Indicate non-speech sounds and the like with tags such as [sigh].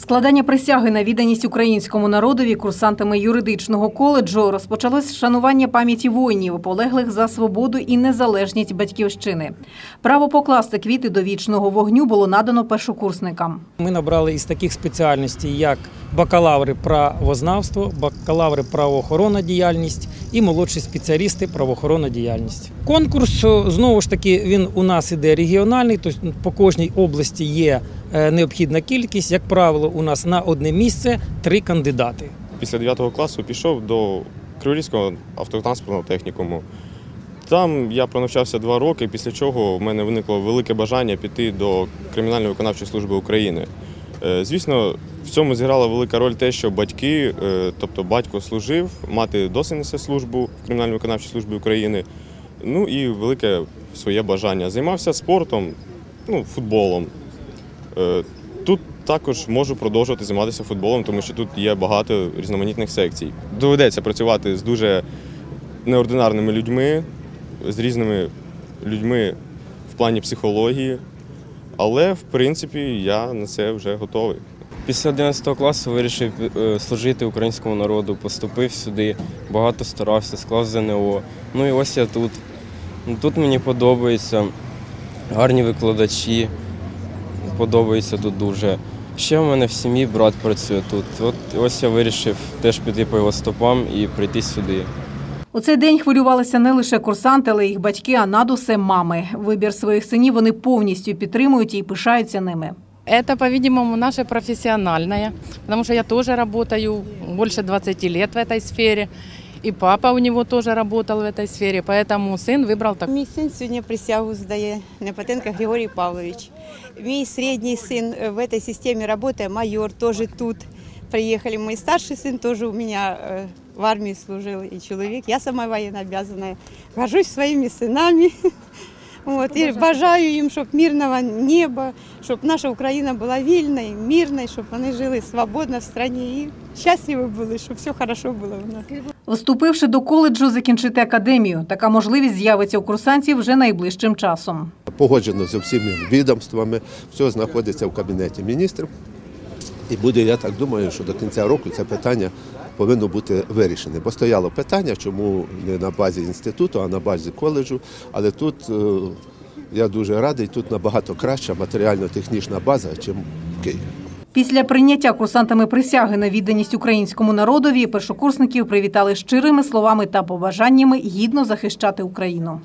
Складання присяги на відданість українському народові курсантами юридичного коледжу розпочалось з шанування пам'яті воїнів, полеглих за свободу і незалежність батьківщини. Право покласти квіти до вічного вогню було надано першокурсникам. Ми набрали із таких спеціальностей, як бакалаври правознавство, бакалаври правоохоронна діяльність і молодші спеціалісти правоохоронна діяльність. Конкурс знову ж таки він у нас іде регіональний, тобто по кожній області є е, необхідна кількість. Як правило, у нас на одне місце три кандидати. Після 9 класу пішов до Криворізького автотранспортного технікуму. Там я пронавчався два роки, після чого в мене виникло велике бажання піти до Кримінальної виконавчої служби України. Е, Звісно, в цьому зіграла велика роль те, що батьки, е, тобто батько служив, мати досі несе службу в Кримінальній виконавчій службі України. Ну і велике своє бажання. Займався спортом, ну, футболом. Тут також можу продовжувати займатися футболом, тому що тут є багато різноманітних секцій. Доведеться працювати з дуже неординарними людьми, з різними людьми в плані психології, але в принципі я на це вже готовий. Після 11 класу вирішив е, служити українському народу, поступив сюди, багато старався, склав ЗНО. Ну і ось я тут. Ну, Тут мені подобається, гарні викладачі, подобається тут дуже. Ще в мене в сім'ї брат працює тут. От ось я вирішив теж піти по його стопам і прийти сюди. У цей день хвилювалися не лише курсанти, але й їх батьки, а над усе мами. Вибір своїх синів вони повністю підтримують і пишаються ними. Это, по-видимому, наше профессиональное, потому что я тоже работаю больше 20 лет в этой сфере, и папа у него тоже работал в этой сфере, поэтому сын выбрал так. Мій син сьогодні присягу здає Непотенко Григорій Павлович. Мій середній син е, в этой системі працює, майор теж тут. Приїхали. Мій старший син теж у мене е, в армії служив і чоловік. Я сама воєнно обязана. Горжусь своїми синами. [laughs] От, і бажаю їм, щоб мирного неба, щоб наша Україна була вільною, мирною, щоб вони жили свободно в країні і щасливі були, щоб все добре було у нас. Вступивши до коледжу, закінчити академію. Така можливість з'явиться у курсантів вже найближчим часом. погоджено з усіма відомствами, все знаходиться в кабінеті міністрів. І буде, я так думаю, що до кінця року це питання повинно бути вирішене. Бо стояло питання, чому не на базі інституту, а на базі коледжу. Але тут е, я дуже радий, тут набагато краща матеріально-технічна база, ніж в Києві. Після прийняття курсантами присяги на відданість українському народові першокурсників привітали щирими словами та побажаннями гідно захищати Україну.